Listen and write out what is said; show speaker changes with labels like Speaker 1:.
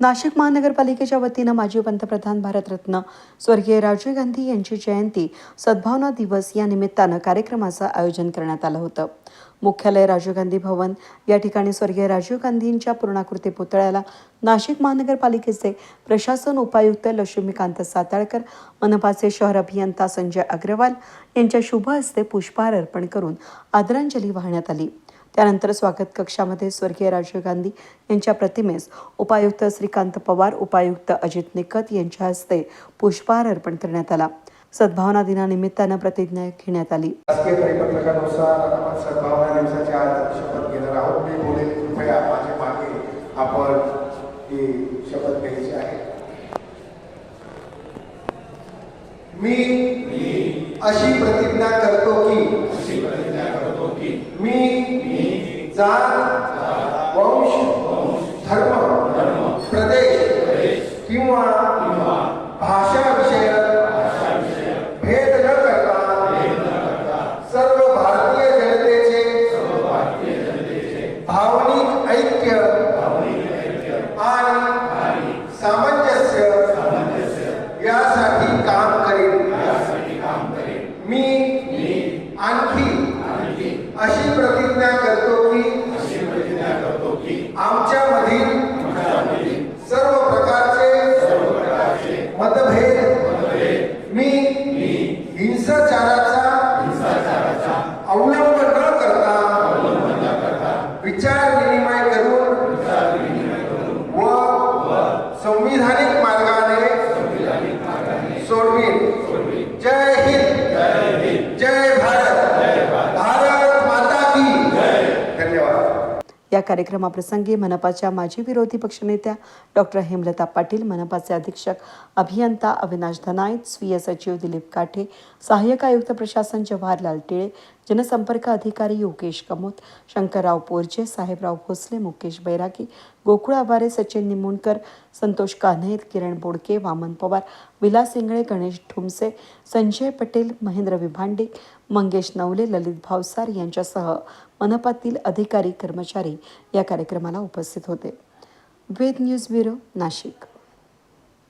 Speaker 1: नाशिक महानगरपालिकेच्या वतीनं माजी पंतप्रधान भारतरत्न स्वर्गीय राजीव गांधी यांची जयंती सद्भावना दिवस या निमित्तानं कार्यक्रमाचं आयोजन करण्यात आलं होतं. मुख्यालय राजीव गांधी भवन या ठिकाणी स्वर्गीय राजीव गांधींच्या पूर्णाकृती पुतळ्याला नाशिक महानगरपालिकेचे प्रशासन उपायुक्त लक्ष्मीकांत साताळकर मनपाचे शहर अभियंता संजय अग्रवाल यांच्या शुभ हस्ते पुष्पहार अर्पण करून आदरांजली वाहण्यात आली. त्यानंतर स्वागत कक्षामध्ये स्वर्गीय राजीव गांधी यांच्या प्रतिमेस उपायुक्त श्रीकांत पवार उपायुक्त अजित निकत यांच्या हस्ते पुष्पहार अर्पण करण्यात आला. सद्भावना दिनानिमित्तानं प्रतिज्ञा घेण्यात आली.
Speaker 2: सद्भावना दिवसाची आज शपथ घेणार आहोत. मी बोलेल कृपया माझ्या मागे आपण ही शपथ घ्यायची आहे. मी अशी प्रतिज्ञा करतो की मी जात वंश धर्म प्रदेश किंवा भाषा विषयक भेद न करता सर्व भारतीय जनतेचे भावनिक ऐक्य आणि सामंजस्य यासाठी काम करेन. मी आणखी अशी प्रतिज्ञा करतो की आमच्यामधील सर्व प्रकारचे मतभेद मी हिंसाचाराचा अवलंब न करता विचार विनिमय करून व संविधानिक मार्गाने सोडवी जय धन्यवाद.
Speaker 1: या कार्यक्रमाप्रसंगी मनपाच्या माजी विरोधी पक्षनेत्या डॉक्टर हेमलता पाटील मनपाचे अधीक्षक अभियंता अविनाश धनाईत स्वीय सचिव दिलीप काठे सहाय्यक आयुक्त प्रशासन जवाहरलाल टिळे जनसंपर्क अधिकारी योगेश कमोत शंकरराव पोरजे साहेबराव भोसले मुकेश बैरागी गोकुळ आभारे सचिन निमुणकर संतोष कान्हे किरण बोडके वामन पवार विलास इंगळे गणेश ठुमसे संजय पटेल महेंद्र विभांडे मंगेश नवले ललित भावसार यांच्यासह मनपातील अधिकारी कर्मचारी या कार्यक्रमाला उपस्थित होते. Ved news bureau Nashik.